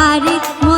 আর